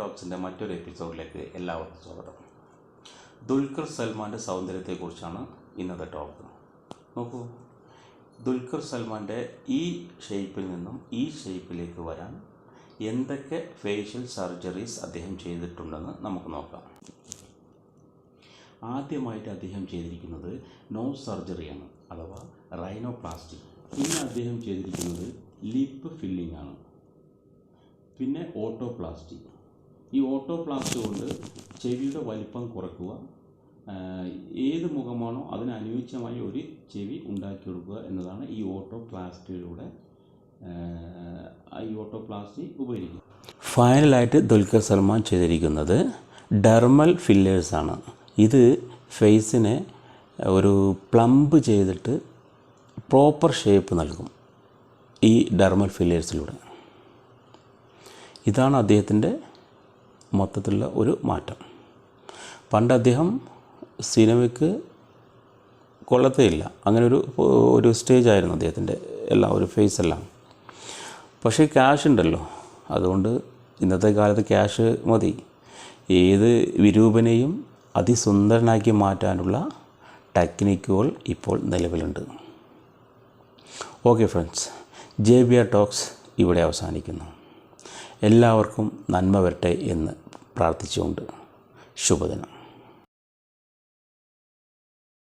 ടോക്സിന്റെ മറ്റൊരു എപ്പിസോഡിലേക്ക് എല്ലാവർക്കും സ്വാഗതം. ദുൽഖർ സൽമാന്റെ സൗന്ദര്യത്തെക്കുറിച്ചാണ് ഇന്നത്തെ ടോക്ക്. നോക്കൂ ദുൽഖർ സൽമാന്റെ ഈ ഷേപ്പിൽ നിന്നും ഈ ഷേപ്പിലേക്ക് വരാൻ എന്തൊക്കെ ഫേഷ്യൽ സർജറീസ് അദ്ദേഹം ചെയ്തിട്ടുണ്ടെന്ന് നമുക്ക് നോക്കാം. ആദ്യമായിട്ട് അദ്ദേഹം ചെയ്തിരിക്കുന്നത് നോ സർജറിയാണ് അഥവാ റൈനോപ്ലാസ്റ്റി. പിന്നെ അദ്ദേഹം ചെയ്തിരിക്കുന്നത് ലിപ്പ് ഫില്ലിംഗ് ആണ്. പിന്നെ ഓട്ടോപ്ലാസ്റ്റി. ഈ ഓട്ടോപ്ലാസ്റ്റി കൊണ്ട് ചെവിയുടെ വലിപ്പം കുറക്കുക ഏത് മുഖമാണോ അതിനനുയോജ്യമായ ഒരു ചെവി ഉണ്ടാക്കിയെടുക്കുക എന്നതാണ് ഈ ഓട്ടോപ്ലാസ്റ്റിയിലൂടെ ഈ ഓട്ടോപ്ലാസ്റ്റി ഉപയോഗിക്കുന്നത്. ഫൈനലായിട്ട് ദുൽഖർ സൽമാൻ ചെയ്തിരിക്കുന്നത് ഡെർമൽ ഫില്ലേഴ്സാണ് ഇത് ഫേസിനെ ഒരു പ്ലംബ് ചെയ്തിട്ട് പ്രോപ്പർ ഷേപ്പ് നൽകും ഈ ഡെർമൽ ഫില്ലേഴ്സിലൂടെ. ഇതാണ് അദ്ദേഹത്തിന്റെ മൊത്തത്തിലുള്ള ഒരു മാറ്റം. പണ്ട് അദ്ദേഹം സിനിമയ്ക്ക് കൊള്ളത്തേയില്ല. അങ്ങനെ ഒരു ഒരു സ്റ്റേജ് ആയിരുന്നു അദ്ദേഹത്തിന്റെ എല്ലാം ഒരു ഫേസ് എല്ലാം. പക്ഷേ ക്യാഷ് ഉണ്ടല്ലോ. അതുകൊണ്ട് ഇന്നത്തെ കാലത്ത് ക്യാഷ് മതി. ഏത് വിരൂപനെയും അതിസുന്ദരനാക്കി മാറ്റാനുള്ള ടെക്നിക്കുകൾ ഇപ്പോൾ നിലവിലുണ്ട്. Okay friends J B R talks ഇവിടെ അവസാനിക്കുന്നു. എല്ലാവർക്കും നന്മ വരട്ടെ എന്ന് പ്രാർത്ഥിച്ചുകൊണ്ട് ശുഭദിനം.